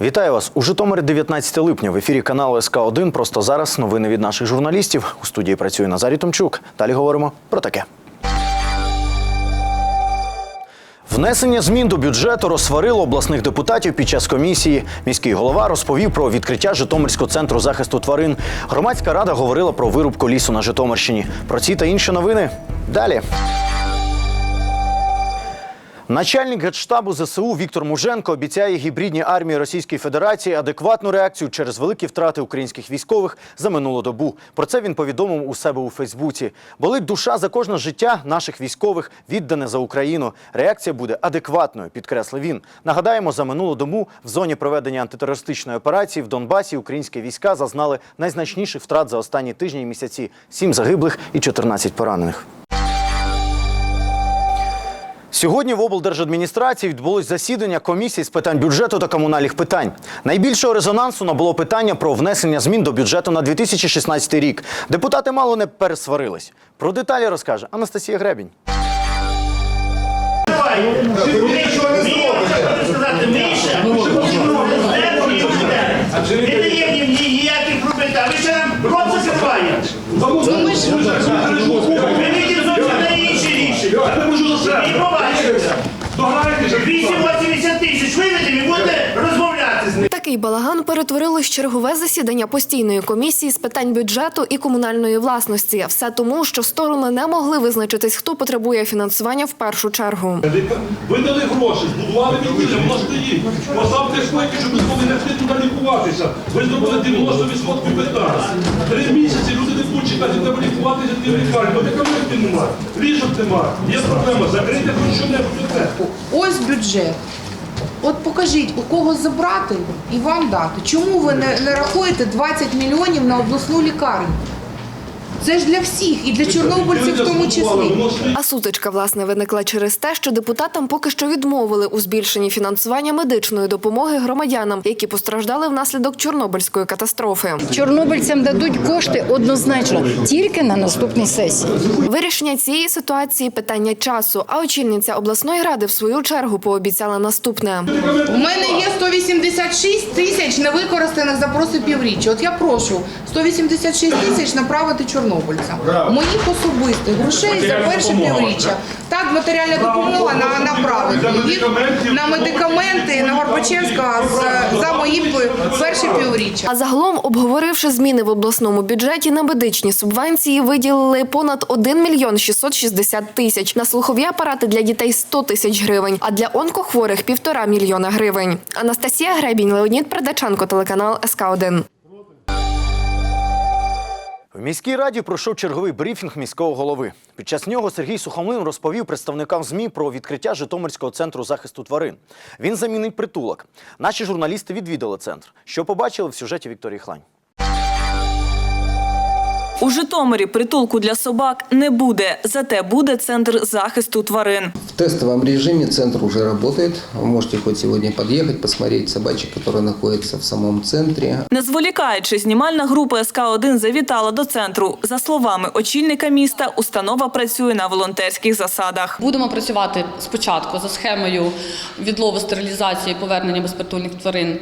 Вітаю вас у Житомирі 19 липня. В ефірі каналу СК 1 Просто зараз новини від наших журналістів. У студії працює Назарій Томчук. Далі говоримо про таке. Внесення змін до бюджету розсварило обласних депутатів під час комісії. Міський голова розповів про відкриття Житомирського центру захисту тварин. Громадська рада говорила про вирубку лісу на Житомирщині. Про ці та інші новини далі. Начальник генштабу ЗСУ Віктор Муженко обіцяє гібридній армії Російської Федерації адекватну реакцію через великі втрати українських військових за минулу добу. Про це він повідомив у себе у Фейсбуці. Болить душа за кожне життя наших військових, віддане за Україну. Реакція буде адекватною, підкреслив він. Нагадаємо, за минулу добу в зоні проведення антитерористичної операції в Донбасі українські війська зазнали найзначніших втрат за останні тижні і місяці: сім загиблих і 14 поранених. Сьогодні в облдержадміністрації відбулось засідання комісії з питань бюджету та комунальних питань. Найбільшого резонансу набуло питання про внесення змін до бюджету на 2016 рік. Депутати мало не пересварились. Про деталі розкаже Анастасія Гребінь. Не даємо їм ніяких робити, а ви ще нам рот закриваєте. Ми видимо зовсім на інші рішення. І побачите. 880 тисяч виведемо і будете розмовляти з ним. Такий з чергове засідання постійної комісії з питань бюджету і комунальної власності. Все тому, що сторони не могли визначитись, хто потребує фінансування в першу чергу. Ви дали гроші, збудували відділення, воно стоїть. Поставте шпеки, щоб ми змогли не йти туди лікуватися. Ви зробили 90% питань. Три місяці люди не будуть чекати, треба лікуватися ті лікарні. Медикаментів немає, ліжок немає. Є проблема, закрийте хоч що-небудь одне. Ось бюджет. От покажіть, у кого забрати і вам дати. Чому ви не, не рахуєте 20 мільйонів на обласну лікарню? Це ж для всіх і для чорнобильців в тому числі. А сутичка власне виникла через те, що депутатам поки що відмовили у збільшенні фінансування медичної допомоги громадянам, які постраждали внаслідок чорнобильської катастрофи. Чорнобильцям дадуть кошти однозначно тільки на наступній сесії. Вирішення цієї ситуації питання часу. А очільниця обласної ради в свою чергу пообіцяла наступне. У мене є 186 тисяч невикористаних за просто півріччя. От я прошу 186 тисяч направити чорнобильцям. Моїх особистих грошей за перше півріччя. Так, матеріальна допомога на направити їх на медикаменти на Горбачевська з- за мої перші півріччя. А загалом, обговоривши зміни в обласному бюджеті на медичні субвенції, виділили понад 1 мільйон 660 тисяч. На слухові апарати для дітей 100 тисяч гривень, а для онкохворих – півтора мільйона гривень. Анастасія Гребінь, Леонід Передаченко, телеканал СК 1 В міській раді пройшов черговий брифінг міського голови. Під час нього Сергій Сухомлин розповів представникам ЗМІ про відкриття Житомирського центру захисту тварин. Він замінить притулок. Наші журналісти відвідали центр. Що побачили в сюжеті Вікторії Хлань. У Житомирі притулку для собак не буде, зате буде центр захисту тварин. В тестовом режиме центр уже работает. Вы можете хоть сегодня подъехать, посмотреть собачек, которые находятся в самом центре. Не зволікаючи, знімальна група СК-1 завітала до центру. За словами очільника міста, установа працює на волонтерських засадах. Будемо працювати спочатку за схемою відлову, стерилізації і повернення безпритульних тварин е,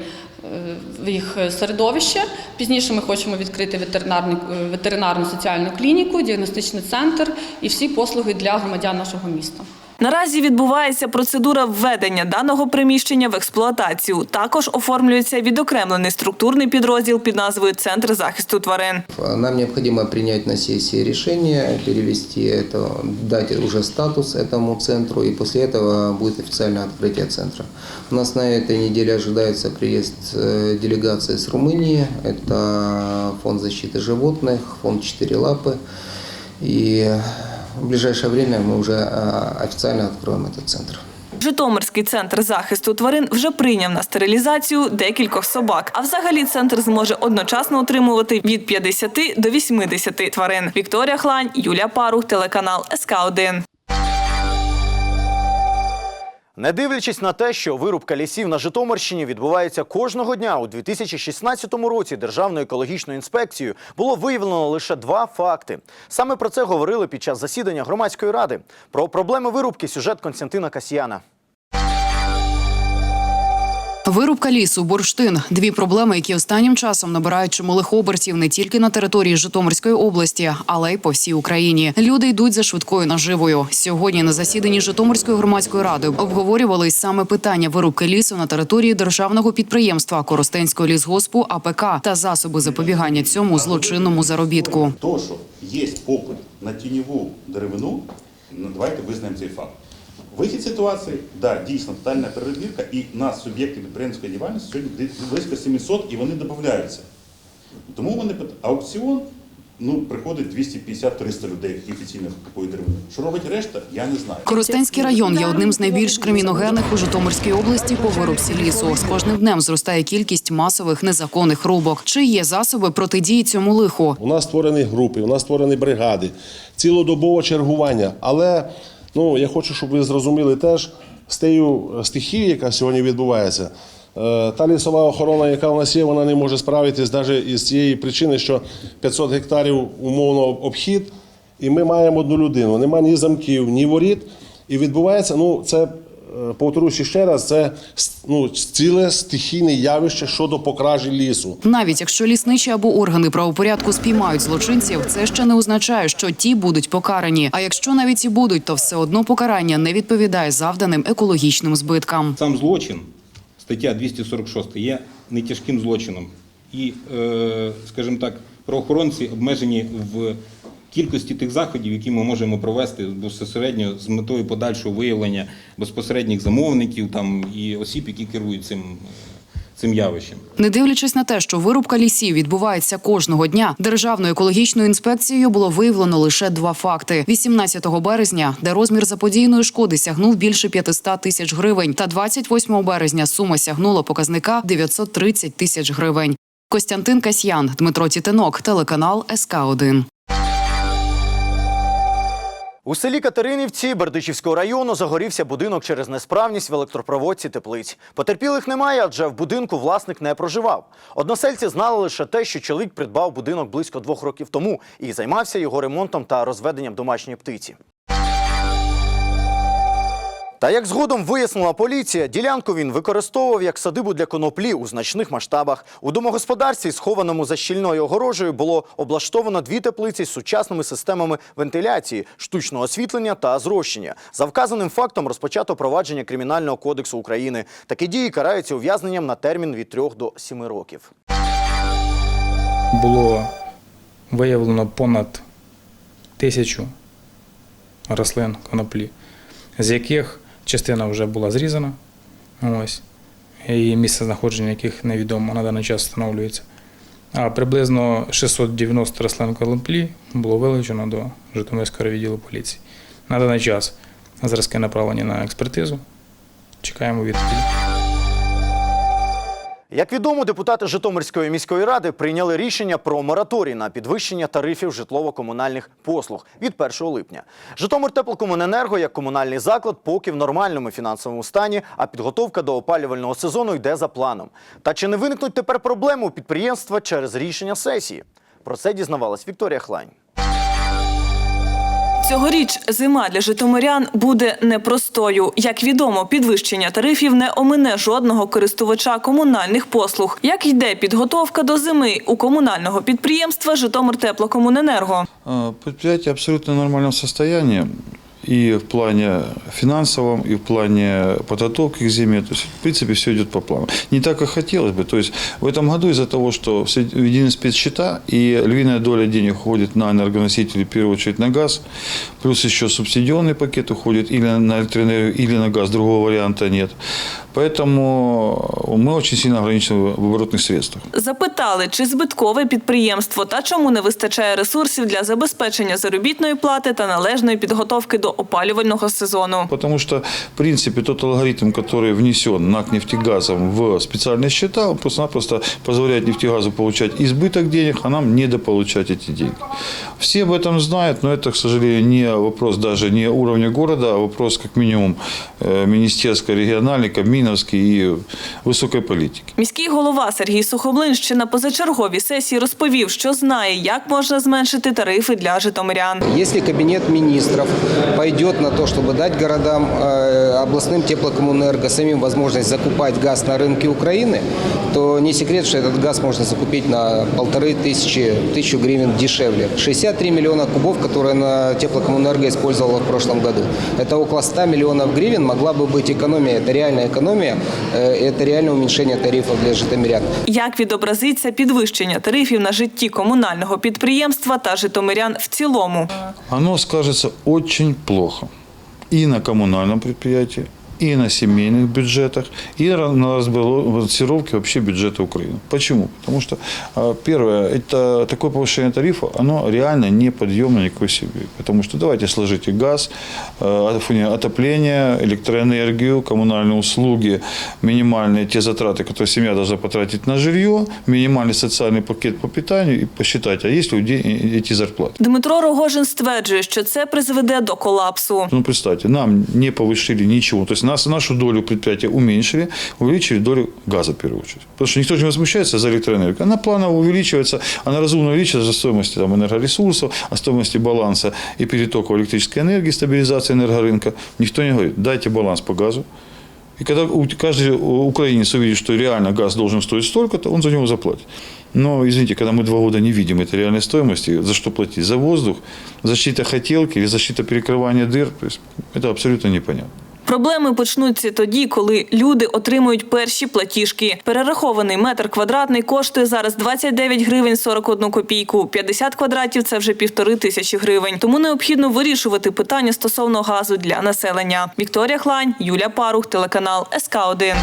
в їх середовище. Пізніше ми хочемо відкрити ветеринарну, ветеринарну соціальну клініку, діагностичний центр і всі послуги для громадян нашого міста. Наразі відбувається процедура введення даного приміщення в експлуатацію. Також оформлюється відокремлений структурний підрозділ під назвою Центр захисту тварин. Нам необходимо принять на сессии решение, перевести это, дать уже статус этому центру, и после этого будет официальное открытие центра. У нас на этой неделе ожидается приезд э, делегации с Румынии. Это фонд защиты животных, фонд «Четыре лапы». И в ближайшее время мы уже э, официально откроем этот центр. Житомирський центр захисту тварин вже прийняв на стерилізацію декількох собак. А взагалі центр зможе одночасно утримувати від 50 до 80 тварин. Вікторія Хлань, Юлія Парух, телеканал СК 1 не дивлячись на те, що вирубка лісів на Житомирщині відбувається кожного дня, у 2016 році Державною екологічною інспекцією було виявлено лише два факти. Саме про це говорили під час засідання громадської ради. Про проблеми вирубки сюжет Константина Касьяна. Вирубка лісу, бурштин дві проблеми, які останнім часом набирають чималих обертів не тільки на території Житомирської області, але й по всій Україні. Люди йдуть за швидкою наживою. Сьогодні на засіданні Житомирської громадської ради обговорювали саме питання вирубки лісу на території державного підприємства Коростенського лісгоспу АПК та засоби запобігання цьому злочинному заробітку. То, що є попит на тіньову деревину, ну, давайте визнаємо цей факт. Вихід ситуації, да, дійсно тотальна перевірка, і нас суб'єкти підприємської діяльності сьогодні близько 700, і вони додаються. Тому вони аукціон, ну, приходить 250-300 людей, які офіційно купують деревину. Що робить решта, я не знаю. Коростенський район є одним з найбільш криміногенних у Житомирській області по вирубці лісу. З кожним днем зростає кількість масових незаконних рубок. Чи є засоби протидії цьому лиху? У нас створені групи, у нас створені бригади, цілодобове чергування. Але ну, я хочу, щоб ви зрозуміли теж з тією стихією, яка сьогодні відбувається. е, Та лісова охорона, яка у нас є, вона не може справитись навіть із цієї причини, що 500 гектарів умовно обхід, і ми маємо одну людину. Нема ні замків, ні воріт. І відбувається, ну це е, повторюся ще раз, це ну, ціле стихійне явище щодо покражі лісу. Навіть якщо лісничі або органи правопорядку спіймають злочинців, це ще не означає, що ті будуть покарані. А якщо навіть і будуть, то все одно покарання не відповідає завданим екологічним збиткам. Сам злочин, стаття 246, є нетяжким злочином. І, е, скажімо так, правоохоронці обмежені в кількості тих заходів, які ми можемо провести безпосередньо з метою подальшого виявлення безпосередніх замовників там, і осіб, які керують цим, е, цим явищем. Не дивлячись на те, що вирубка лісів відбувається кожного дня, державною екологічною інспекцією було виявлено лише два факти: 18 березня, де розмір заподійної шкоди сягнув більше 500 тисяч гривень, та 28 березня сума сягнула показника 930 тисяч гривень. Костянтин Касьян, Дмитро Тітинок, телеканал СК 1 У селі Катеринівці Бердичівського району загорівся будинок через несправність в електропроводці теплиць. Потерпілих немає, адже в будинку власник не проживав. Односельці знали лише те, що чоловік придбав будинок близько двох років тому і займався його ремонтом та розведенням домашньої птиці. Та як згодом вияснила поліція, ділянку він використовував як садибу для коноплі у значних масштабах. У домогосподарстві, схованому за щільною огорожею, було облаштовано дві теплиці з сучасними системами вентиляції, штучного освітлення та зрощення. За вказаним фактом розпочато провадження Кримінального кодексу України. Такі дії караються ув'язненням на термін від 3 до 7 років. було виявлено понад тисячу рослин коноплі, з яких частина вже була зрізана, ось, і місце знаходження яких невідомо на даний час встановлюється. А приблизно 690 рослин коноплі було вилучено до Житомирського відділу поліції. На даний час зразки направлені на експертизу. Чекаємо відповіді. Як відомо, депутати Житомирської міської ради прийняли рішення про мораторій на підвищення тарифів житлово-комунальних послуг від 1 липня. Житомир теплокомуненерго як комунальний заклад поки в нормальному фінансовому стані, а підготовка до опалювального сезону йде за планом. Та чи не виникнуть тепер проблеми у підприємства через рішення сесії? Про це дізнавалась Вікторія Хлань. Цьогоріч зима для житомирян буде непростою. Як відомо, підвищення тарифів не омине жодного користувача комунальних послуг. Як йде підготовка до зими у комунального підприємства Житомир теплокомуненерго? Підприємство Предприятие в абсолютно нормальном состоянии и в плане финансовом, и в плане подготовки к зиме. То есть, в принципе, все идет по плану. Не так, как хотелось бы. То есть, в этом году из-за того, что введены спецсчета и львиная доля денег уходит на энергоносители, в первую очередь на газ, плюс еще субсидионный пакет уходит или на электроэнергию, или на газ, другого варианта нет. Поэтому мы очень сильно ограничены в оборотных средствах. Запитали, чи збиткове підприємство та чому не вистачає ресурсів для забезпечення заробітної плати та належної підготовки до опалювального сезону. Потому что, в принципе, тот алгоритм, который внесен НАК нефтегазом в специальные счета, он просто-напросто позволяет нефтегазу получать избыток денег, а нам недополучать эти деньги. Все об этом знают, но это, к сожалению, не вопрос даже не уровня города, а вопрос как минимум э, министерской, региональной, Кабмина, путиновской и высокой политики. Міський голова Сергій Сухомлин ще на позачерговій сесії розповів, що знає, як можна зменшити тарифи для житомирян. Если кабинет министров пойдет на то, чтобы дать городам, э, областным теплокоммунэнерго самим возможность закупать газ на рынке Украины, то не секрет, что этот газ можно закупить на полторы тысячи, тысячу гривен дешевле. 63 миллиона кубов, которые на теплокоммунэнерго использовала в прошлом году. Это около 100 миллионов гривен могла бы быть экономия. Это реальная экономия, э, це реальне уменьшення тарифів для житомирян. Як відобразиться підвищення тарифів на житті комунального підприємства та житомирян в цілому? Воно скажеться очень плохо і на комунальному предприятии, и на семейных бюджетах, и на разбалансировке вообще бюджета Украины. Почему? Потому что, а, первое, это такое повышение тарифа, оно реально не подъемно никакой себе. Потому что давайте сложите газ, э, фу, не, отопление, электроэнергию, коммунальные услуги, минимальные те затраты, которые семья должна потратить на жилье, минимальный социальный пакет по питанию и посчитайте, а есть ли у людей эти зарплаты. Дмитро Рогожин стверджує, що це призведе до колапсу. Ну, представьте, нам не повышили ничего. То есть нас, нашу долю предприятия уменьшили, увеличили долю газа, в первую очередь. Потому что никто же не возмущается за электроэнергию. Она планово увеличивается, она разумно увеличивается за стоимости там, энергоресурсов, о стоимости баланса и перетока электрической энергии, стабилизации энергорынка. Никто не говорит, дайте баланс по газу. И когда каждый украинец увидит, что реально газ должен стоить столько-то, он за него заплатит. Но, извините, когда мы два года не видим этой реальной стоимости, за что платить? За воздух, защита хотелки или защита перекрывания дыр? То есть это абсолютно непонятно. Проблеми почнуться тоді, коли люди отримують перші платіжки. Перерахований метр квадратний коштує зараз 29 гривень 41 копійку. 50 квадратів це вже півтори тисячі гривень. Тому необхідно вирішувати питання стосовно газу для населення. Вікторія Хлань, Юля Парух, телеканал СК 1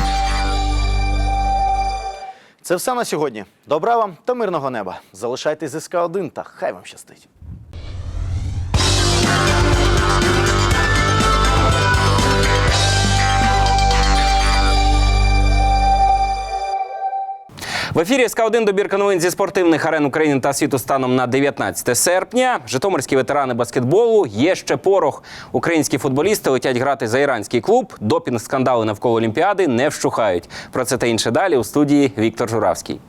Це все на сьогодні. Добра вам та мирного неба. Залишайтесь з СК 1 та хай вам щастить. В ефірі СК 1 добірка новин зі спортивних арен України та світу станом на 19 серпня. Житомирські ветерани баскетболу є ще порох. Українські футболісти летять грати за іранський клуб. Допінг скандали навколо Олімпіади не вщухають. Про це та інше далі у студії Віктор Журавський.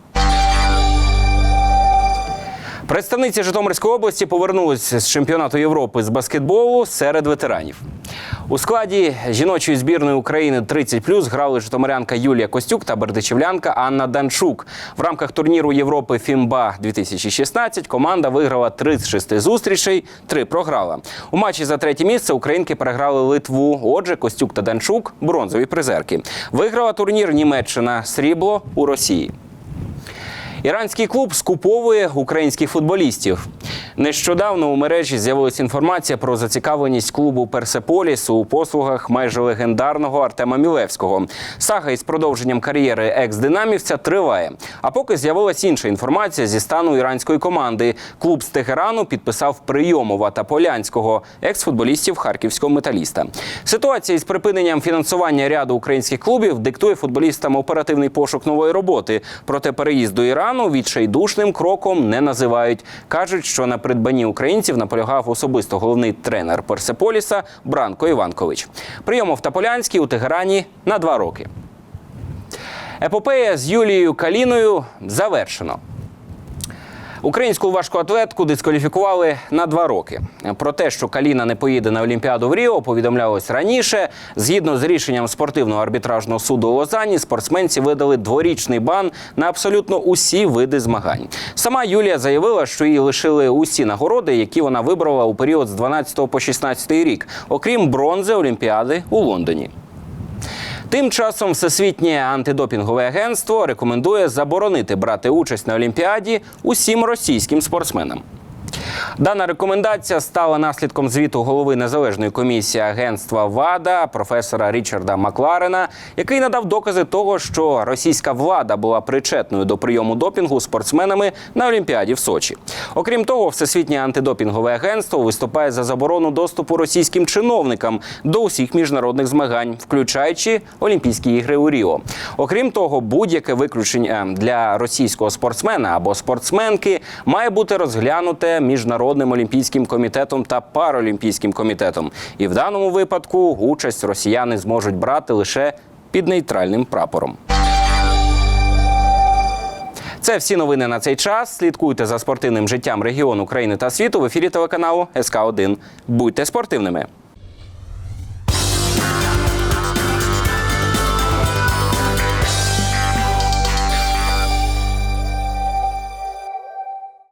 Представниці Житомирської області повернулись з чемпіонату Європи з баскетболу серед ветеранів. У складі жіночої збірної України 30+, грали житомирянка Юлія Костюк та бердичівлянка Анна Данчук. В рамках турніру Європи Фімба 2016 команда виграла 36 зустрічей, 3 програла. У матчі за третє місце українки переграли Литву. Отже, Костюк та Данчук бронзові призерки. Виграла турнір Німеччина срібло у Росії. Іранський клуб скуповує українських футболістів. Нещодавно у мережі з'явилася інформація про зацікавленість клубу Персеполіс у послугах майже легендарного Артема Мілевського. Сага із продовженням кар'єри екс-динамівця триває. А поки з'явилася інша інформація зі стану іранської команди. Клуб з Тегерану підписав Прийомова та Полянського, екс-футболістів харківського металіста. Ситуація із припиненням фінансування ряду українських клубів диктує футболістам оперативний пошук нової роботи. Проте переїзд до Ірану відчайдушним кроком не називають. кажуть, що на придбанні українців наполягав особисто головний тренер Персеполіса Бранко Іванкович. Прийомов та Полянський у Тегерані на два роки. Епопея з Юлією Каліною завершено. Українську важкоатлетку дискваліфікували на два роки. Про те, що Каліна не поїде на Олімпіаду в Ріо, повідомлялось раніше. Згідно з рішенням спортивного арбітражного суду у Лозанні, спортсменці видали дворічний бан на абсолютно усі види змагань. Сама Юлія заявила, що їй лишили усі нагороди, які вона вибрала у період з 12 по 16 рік, окрім бронзи Олімпіади у Лондоні. Тим часом Всесвітнє антидопінгове агентство рекомендує заборонити брати участь на Олімпіаді усім російським спортсменам. Дана рекомендація стала наслідком звіту голови незалежної комісії агентства ВАДА професора Річарда Макларена, який надав докази того, що російська влада була причетною до прийому допінгу спортсменами на Олімпіаді в Сочі. Окрім того, всесвітнє антидопінгове агентство виступає за заборону доступу російським чиновникам до усіх міжнародних змагань, включаючи Олімпійські ігри у Ріо. Окрім того, будь-яке виключення для російського спортсмена або спортсменки має бути розглянуте міжнародним олімпійським комітетом та паралімпійським комітетом. І в даному випадку участь росіяни зможуть брати лише під нейтральним прапором. Це всі новини на цей час. Слідкуйте за спортивним життям регіону, країни та світу в ефірі телеканалу СК 1 Будьте спортивними.